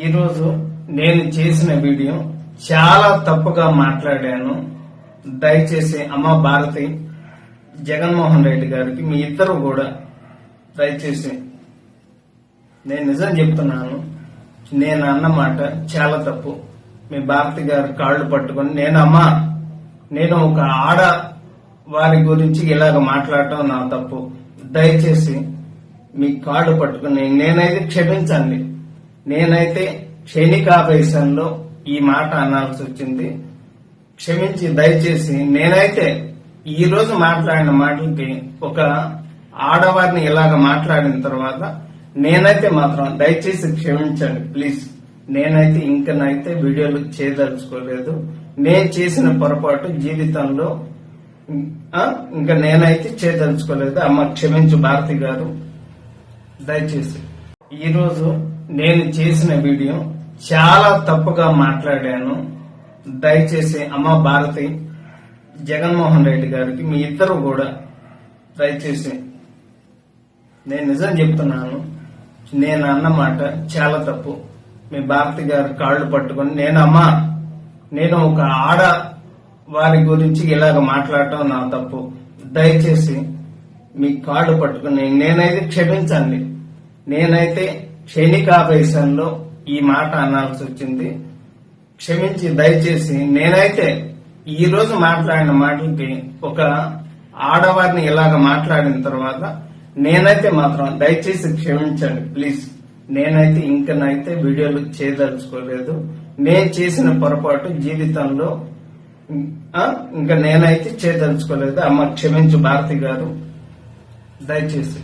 ఈరోజు నేను చేసిన వీడియో చాలా తప్పుగా మాట్లాడాను. దయచేసి అమ్మ భారతి జగన్మోహన్ రెడ్డి గారికి మీ ఇద్దరు కూడా దయచేసి నేను నిజం చెప్తున్నాను. నేను అన్నమాట చాలా తప్పు. మీ భారతి గారు కాళ్ళు పట్టుకొని నేను అమ్మా నేను ఒక ఆడ వారి గురించి ఇలాగ మాట్లాడటం నా తప్పు. దయచేసి మీ కాళ్ళు పట్టుకుని నేనైతే క్షమించండి. నేనైతే క్షణికాపేశంలో ఈ మాట అనాల్సి వచ్చింది. క్షమించి దయచేసి నేనైతే ఈ రోజు మాట్లాడిన మాటలకి ఒక ఆడవారిని ఇలాగ మాట్లాడిన తర్వాత నేనైతే మాత్రం దయచేసి క్షమించండి ప్లీజ్. నేనైతే ఇంకనైతే వీడియోలు చేయదలుచుకోలేదు. నేను చేసిన పొరపాటు జీవితంలో ఇంకా నేనైతే చేయదలుచుకోలేదు. అమ్మ క్షమించు భారతి గారు. దయచేసి. ఈరోజు నేను చేసిన వీడియో చాలా తప్పుగా మాట్లాడాను. దయచేసి అమ్మ భారతి జగన్మోహన్ రెడ్డి గారికి మీ ఇద్దరు కూడా దయచేసి నేను నిజం చెప్తున్నాను. నేను అన్నమాట చాలా తప్పు. మీ భారతి గారి కాళ్ళు పట్టుకొని నేను అమ్మా నేను ఒక ఆడ వారి గురించి ఇలాగ మాట్లాడటం నా తప్పు. దయచేసి మీ కాళ్ళు పట్టుకుని నేనైతే క్షమించండి. నేనైతే క్షణికావేశంలో ఈ మాట అనాల్సి వచ్చింది. క్షమించి దయచేసి నేనైతే ఈ రోజు మాట్లాడిన మాటలకి ఒక ఆడవారిని ఇలాగ మాట్లాడిన తర్వాత నేనైతే మాత్రం దయచేసి క్షమించండి ప్లీజ్. నేనైతే ఇంకనైతే వీడియోలు చేయదలుచుకోలేదు. నేను చేసిన పొరపాటు జీవితంలో ఇంకా నేనైతే చేయదలుచుకోలేదు. అమ్మ క్షమించు భారతి గారు. దయచేసి.